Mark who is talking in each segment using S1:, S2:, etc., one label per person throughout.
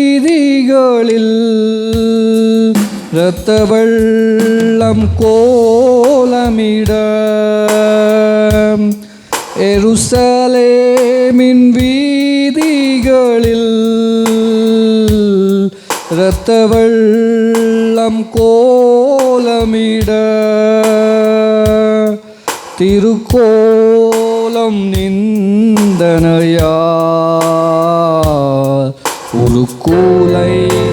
S1: വീതികളിൽ രത്തവെള്ളം കോലമിട എറുസലേമിൻ വീതികളിൽ രത്തവെള്ളം കോലമിട തിരുക്കോലം നിന്ദനയാ kulay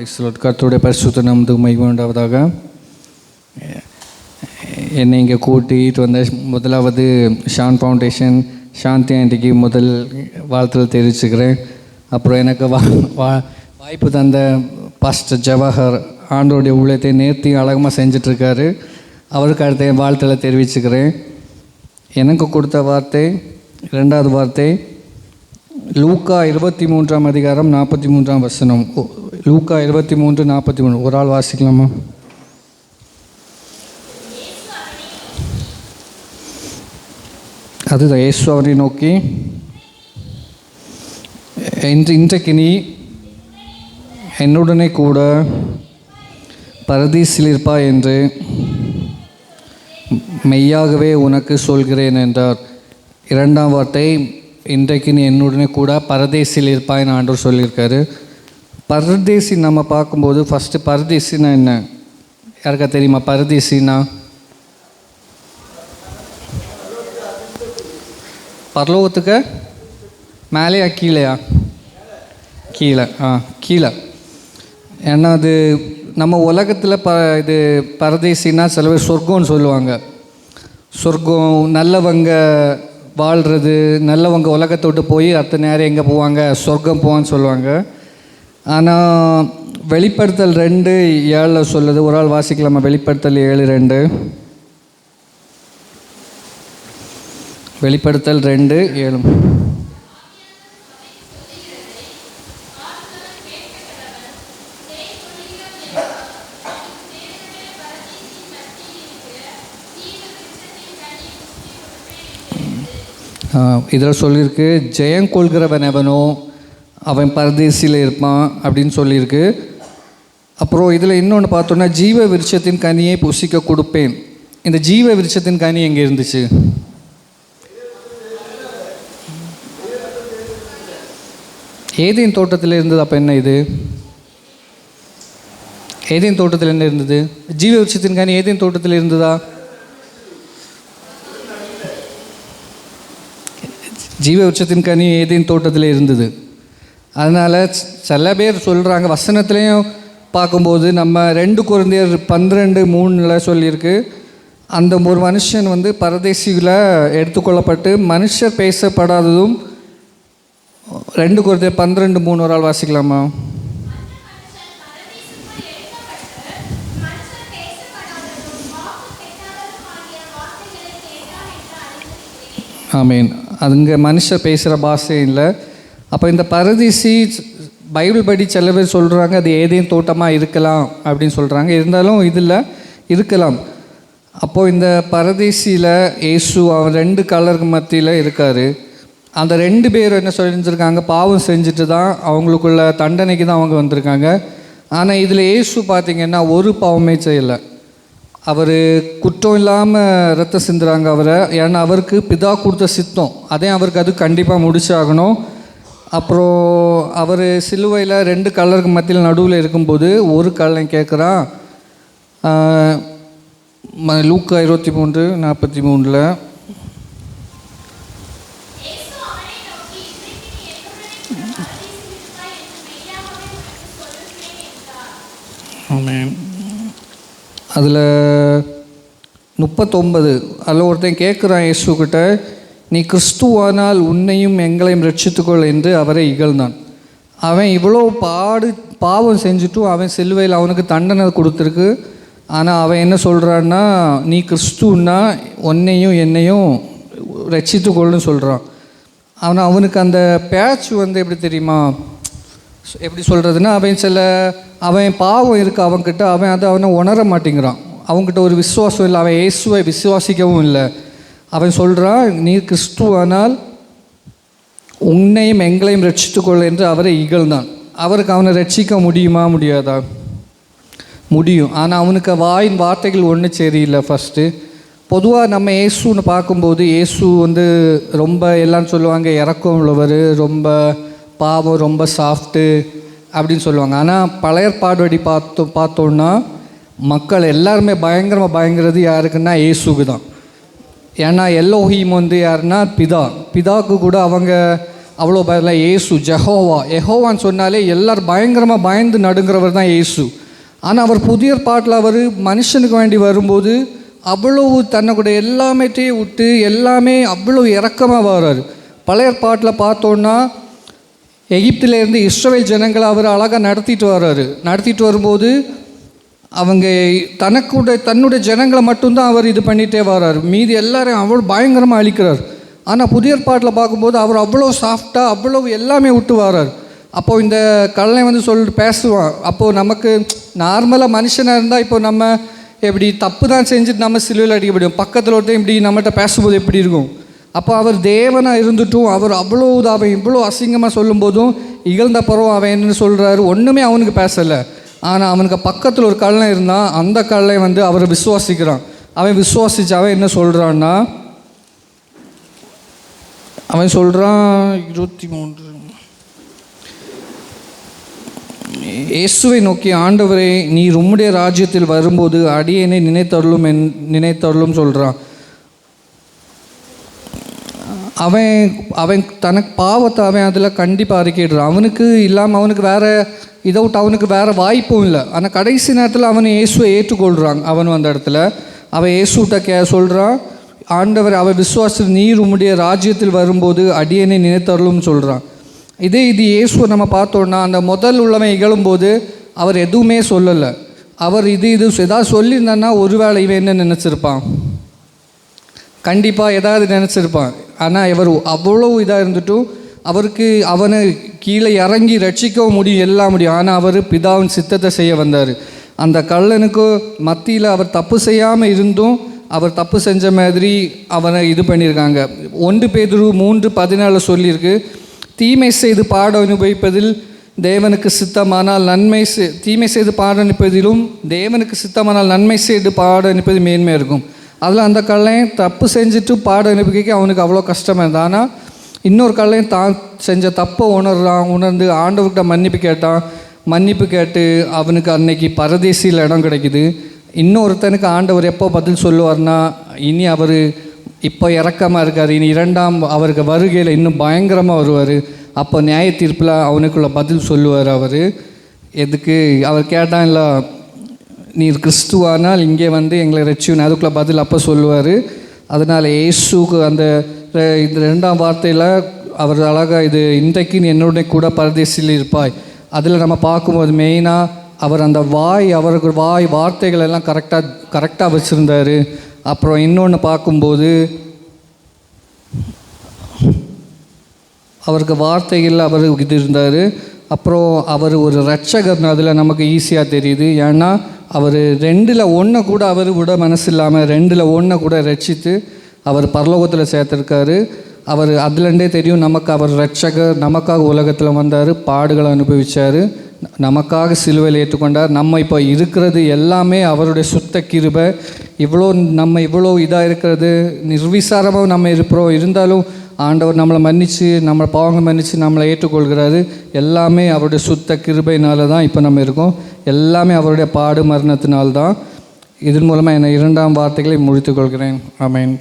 S2: பிரைஸ்லோட் கர்த்தருடைய பரிசுத்த நமதுக்கு மைக்கு உண்டாவதாக என்னை இங்கே கூட்டிகிட்டு வந்த முதலாவது ஷான் ஃபவுண்டேஷன் சாந்தி ஆண்டிக்கு முதல் வாழ்த்துல தெரிவிச்சுக்கிறேன் அப்புறம் எனக்கு வா வா வாய்ப்பு தந்த பாஸ்டர் ஜவஹர் ஆண்டோடைய ஊழியத்தை நேர்த்தி அழகமாக செஞ்சிட்ருக்காரு அவருக்கு அடுத்த என் வாழ்த்தலை தெரிவிச்சுக்கிறேன் எனக்கு கொடுத்த வார்த்தை ரெண்டாவது வார்த்தை லூக்கா இருபத்தி மூன்றாம் அதிகாரம் நாற்பத்தி மூன்றாம் வசனம் லூக்கா இருபத்தி மூன்று நாற்பத்தி மூணு ஒரு ஆள் வாசிக்கலாமா அதுதான் இயேசு அவரை நோக்கி இன்று இன்றைக்கு நீ என்னுடனே கூட பரதீசில் இருப்பா என்று மெய்யாகவே உனக்கு சொல்கிறேன் என்றார் இரண்டாம் வார்த்தை இன்றைக்கு நீ என்னுடனே கூட பரதேசில் இருப்பாய் என்று ஆண்டவர் சொல்லியிருக்காரு பரதேசி நம்ம பார்க்கும்போது ஃபஸ்ட்டு பரதேசினா என்ன யாருக்கா தெரியுமா பரதேசினா பரலோகத்துக்கு மேலேயா கீழேயா கீழே ஆ கீழே ஏன்னா அது நம்ம உலகத்தில் ப இது பரதேசின்னா சில பேர் சொர்க்கம்னு சொல்லுவாங்க சொர்க்கம் நல்லவங்க வாழ்கிறது நல்லவங்க உலகத்தை விட்டு போய் அத்தனை நேரம் எங்கே போவாங்க சொர்க்கம் போவான்னு சொல்லுவாங்க ஆனால் வெளிப்படுத்தல் ரெண்டு ஏழில் சொல்லுது ஒரு ஆள் வாசிக்கலாமா வெளிப்படுத்தல் ஏழு ரெண்டு வெளிப்படுத்தல் ரெண்டு ஏழு இதில் சொல்லியிருக்கு ஜெயம் கொள்கிறவன் எவனோ அவன் பரதேசியில் இருப்பான் அப்படின்னு சொல்லியிருக்கு அப்புறம் இதில் இன்னொன்று பார்த்தோன்னா ஜீவ விருட்சத்தின் கனியை புசிக்க கொடுப்பேன் இந்த ஜீவ விருட்சத்தின் கனி எங்கே இருந்துச்சு ஏதேன் தோட்டத்தில் இருந்தது அப்போ என்ன இது ஏதேன் தோட்டத்தில் என்ன இருந்தது ஜீவ விருட்சத்தின் கனி ஏதேன் தோட்டத்தில் இருந்ததா ஜீவ விருட்சத்தின் கனி ஏதேன் தோட்டத்தில் இருந்தது அதனால் சில பேர் சொல்கிறாங்க வசனத்துலேயும் பார்க்கும்போது நம்ம ரெண்டு குழந்தையர் பன்னிரெண்டு மூணில் சொல்லியிருக்கு அந்த ஒரு மனுஷன் வந்து பரதேசியில் எடுத்துக்கொள்ளப்பட்டு மனுஷர் பேசப்படாததும் ரெண்டு குழந்தையர் பன்னிரெண்டு மூணு ஒரு ஆள் வாசிக்கலாமா மீன் அதுங்க மனுஷர் பேசுகிற பாஷை இல்லை அப்போ இந்த பரதிசி பைபிள் படி சில பேர் சொல்கிறாங்க அது ஏதேன் தோட்டமாக இருக்கலாம் அப்படின்னு சொல்கிறாங்க இருந்தாலும் இதில் இருக்கலாம் அப்போது இந்த பரதேசியில் ஏசு அவன் ரெண்டு கலருக்கு மத்தியில் இருக்கார் அந்த ரெண்டு பேர் என்ன செஞ்சுருக்காங்க பாவம் செஞ்சுட்டு தான் அவங்களுக்குள்ள தண்டனைக்கு தான் அவங்க வந்திருக்காங்க ஆனால் இதில் ஏசு பார்த்திங்கன்னா ஒரு பாவமே செய்யலை அவர் குற்றம் இல்லாமல் ரத்தம் சிந்துறாங்க அவரை ஏன்னா அவருக்கு பிதா கொடுத்த சித்தம் அதே அவருக்கு அது கண்டிப்பாக முடிச்சாகணும் அப்புறம் அவர் சிலுவையில் ரெண்டு கலருக்கு மத்தியில் நடுவில் இருக்கும்போது ஒரு கல்லன் கேட்குறான் லூக்கு இருபத்தி மூன்று நாற்பத்தி மூணில் அதில் முப்பத்தொம்பது அதில் ஒருத்தன் கேட்குறான் இயேசுக்கிட்ட நீ கிறிஸ்துவானால் உன்னையும் எங்களையும் ரட்சித்துக்கொள் என்று அவரை இகழ்ந்தான் அவன் இவ்வளோ பாடு பாவம் செஞ்சுட்டும் அவன் சிலுவையில் அவனுக்கு தண்டனை கொடுத்துருக்கு ஆனால் அவன் என்ன சொல்கிறான்னா நீ கிறிஸ்துன்னா உன்னையும் என்னையும் ரட்சித்துக்கொள்னு சொல்கிறான் அவன் அவனுக்கு அந்த பேச்சு வந்து எப்படி தெரியுமா எப்படி சொல்கிறதுன்னா அவன் சில அவன் பாவம் இருக்குது அவன்கிட்ட அவன் அதை அவனை உணர மாட்டேங்கிறான் அவங்ககிட்ட ஒரு விசுவாசம் இல்லை அவன் இயேசுவை விசுவாசிக்கவும் இல்லை அவன் சொல்கிறான் நீ கிறிஸ்துவானால் உன்னையும் எங்களையும் ரட்சித்துக்கொள்ள என்று அவரை இகழ்ந்தான் அவருக்கு அவனை ரட்சிக்க முடியுமா முடியாதா முடியும் ஆனால் அவனுக்கு வாயின் வார்த்தைகள் ஒன்றும் சரியில்லை ஃபஸ்ட்டு பொதுவாக நம்ம ஏசுன்னு பார்க்கும்போது ஏசு வந்து ரொம்ப எல்லாம் சொல்லுவாங்க இறக்கம் உள்ளவர் ரொம்ப பாவம் ரொம்ப சாஃப்ட்டு அப்படின்னு சொல்லுவாங்க ஆனால் பாடுவடி பார்த்தோம் பார்த்தோன்னா மக்கள் எல்லாருமே பயங்கரமாக பயங்கிறது யாருக்குன்னா ஏசுக்கு தான் ஏன்னா எல்லோஹீம் வந்து யாருன்னா பிதா பிதாவுக்கு கூட அவங்க அவ்வளோ பயில ஏசு ஜெஹோவா எஹோவான்னு சொன்னாலே எல்லோரும் பயங்கரமாக பயந்து நடுங்கிறவர் தான் ஏசு ஆனால் அவர் புதிய பாட்டில் அவர் மனுஷனுக்கு வேண்டி வரும்போது அவ்வளவு தன்னை எல்லாமேட்டையும் விட்டு எல்லாமே அவ்வளோ இறக்கமாக வர்றார் பழைய பாட்டில் பார்த்தோன்னா எகிப்திலேருந்து இஸ்ரேல் ஜனங்களை அவர் அழகாக நடத்திட்டு வர்றாரு நடத்திட்டு வரும்போது அவங்க தனக்குடைய தன்னுடைய ஜனங்களை மட்டும்தான் அவர் இது பண்ணிகிட்டே வர்றார் மீதி எல்லாரையும் அவ்வளோ பயங்கரமாக அழிக்கிறார் ஆனால் புதிய பாட்டில் பார்க்கும்போது அவர் அவ்வளோ சாஃப்டாக அவ்வளோ எல்லாமே விட்டு வர்றார் அப்போது இந்த கலனை வந்து சொல் பேசுவான் அப்போது நமக்கு நார்மலாக மனுஷனாக இருந்தால் இப்போ நம்ம எப்படி தப்பு தான் செஞ்சுட்டு நம்ம சிலுவையில் அடிக்க முடியும் பக்கத்தில் ஒருத்தன் இப்படி நம்மகிட்ட பேசும்போது எப்படி இருக்கும் அப்போ அவர் தேவனாக இருந்துட்டும் அவர் அவ்வளோ அவன் இவ்வளோ அசிங்கமாக சொல்லும்போதும் இகழ்ந்த பருவம் அவன் என்னன்னு சொல்கிறாரு ஒன்றுமே அவனுக்கு பேசலை ஆனால் அவனுக்கு பக்கத்தில் ஒரு கல்லை இருந்தால் அந்த கல்லை வந்து அவரை விசுவாசிக்கிறான் அவன் விசுவாசிச்சு அவன் என்ன சொல்கிறான்னா அவன் சொல்கிறான் இருபத்தி மூன்று இயேசுவை நோக்கி ஆண்டவரே நீ உம்முடைய ராஜ்யத்தில் வரும்போது அடியனை நினைத்தருளும் என் நினைத்தருளும் சொல்கிறான் அவன் அவன் தனக்கு பாவத்தை அவன் அதில் கண்டிப்பாக அறிக்கிடுறான் அவனுக்கு இல்லாமல் அவனுக்கு வேறு இதை விட்டு அவனுக்கு வேறு வாய்ப்பும் இல்லை ஆனால் கடைசி நேரத்தில் அவன் இயேசுவை ஏற்றுக்கொள்கிறான் அவன் வந்த இடத்துல அவன் இயேசுகிட்ட கே சொல்கிறான் ஆண்டவர் அவன் விசுவாசத்தில் நீர் உம்முடைய ராஜ்யத்தில் வரும்போது அடியனை நினைத்தருளும் சொல்கிறான் இதே இது இயேசுவை நம்ம பார்த்தோன்னா அந்த முதல் உள்ளவன் இகழும்போது அவர் எதுவுமே சொல்லலை அவர் இது இது எதாவது சொல்லியிருந்தான்னா ஒருவேளை இவன் என்ன நினச்சிருப்பான் கண்டிப்பாக ஏதாவது நினச்சிருப்பான் ஆனால் இவர் அவ்வளோ இதாக இருந்துட்டும் அவருக்கு அவனை கீழே இறங்கி ரட்சிக்கவும் முடியும் எல்லாம் முடியும் ஆனால் அவர் பிதாவின் சித்தத்தை செய்ய வந்தார் அந்த கள்ளனுக்கு மத்தியில் அவர் தப்பு செய்யாமல் இருந்தும் அவர் தப்பு செஞ்ச மாதிரி அவனை இது பண்ணியிருக்காங்க ஒன்று பேதுரு மூன்று பதினாலு சொல்லியிருக்கு தீமை செய்து பாடம் அனுபவிப்பதில் தேவனுக்கு சித்தமானால் நன்மை தீமை செய்து பாட அனுப்பதிலும் தேவனுக்கு சித்தமானால் நன்மை செய்து பாடம் அனுப்பது மேன்மையாக இருக்கும் அதில் அந்த கல்லையும் தப்பு செஞ்சுட்டு பாட அனுப்பிக்க அவனுக்கு அவ்வளோ கஷ்டமாக இருந்தது ஆனால் இன்னொரு கல்லையும் தான் செஞ்ச தப்பை உணர்றான் உணர்ந்து ஆண்டவர்கிட்ட மன்னிப்பு கேட்டான் மன்னிப்பு கேட்டு அவனுக்கு அன்னைக்கு பரதேசியில் இடம் கிடைக்குது இன்னொருத்தனுக்கு ஆண்டவர் எப்போ பதில் சொல்லுவார்னா இனி அவர் இப்போ இறக்கமாக இருக்கார் இனி இரண்டாம் அவருக்கு வருகையில் இன்னும் பயங்கரமாக வருவார் அப்போ நியாய தீர்ப்பில் அவனுக்குள்ள பதில் சொல்லுவார் அவர் எதுக்கு அவர் கேட்டான் இல்லை நீர் கிறிஸ்துவானால் இங்கே வந்து எங்களை ரட்சியும் அதுக்குள்ளே பதில் அப்போ சொல்லுவார் அதனால் ஏசுக்கு அந்த இந்த ரெண்டாம் வார்த்தையில் அவர் அழகாக இது இன்றைக்கு நீ என்னுடைய கூட பரதேசியில் இருப்பாய் அதில் நம்ம பார்க்கும்போது மெயினாக அவர் அந்த வாய் அவருக்கு வாய் வார்த்தைகள் எல்லாம் கரெக்டாக கரெக்டாக வச்சுருந்தார் அப்புறம் இன்னொன்று பார்க்கும்போது அவருக்கு வார்த்தைகள் அவர் இது இருந்தார் அப்புறம் அவர் ஒரு ரட்சகர் அதில் நமக்கு ஈஸியாக தெரியுது ஏன்னா அவர் ரெண்டில் ஒன்றை கூட அவர் விட மனசு இல்லாமல் ரெண்டில் ஒன்றை கூட ரட்சித்து அவர் பரலோகத்தில் சேர்த்துருக்காரு அவர் அதுலேருந்தே தெரியும் நமக்கு அவர் ரட்சகர் நமக்காக உலகத்தில் வந்தார் பாடுகளை அனுபவித்தார் நமக்காக சிலுவையில் ஏற்றுக்கொண்டார் நம்ம இப்போ இருக்கிறது எல்லாமே அவருடைய சுத்த கிருபை இவ்வளோ நம்ம இவ்வளோ இதாக இருக்கிறது நிர்விசாரமாக நம்ம இருப்போம் இருந்தாலும் ஆண்டவர் நம்மளை மன்னித்து நம்மளை பாவங்களை மன்னித்து நம்மளை ஏற்றுக்கொள்கிறாரு எல்லாமே அவருடைய சுத்த கிருபையினால தான் இப்போ நம்ம இருக்கோம் எல்லாமே அவருடைய பாடு மரணத்தினால்தான் இதன் மூலமாக என்னை இரண்டாம் வார்த்தைகளை முடித்துக்கொள்கிறேன் அமேன்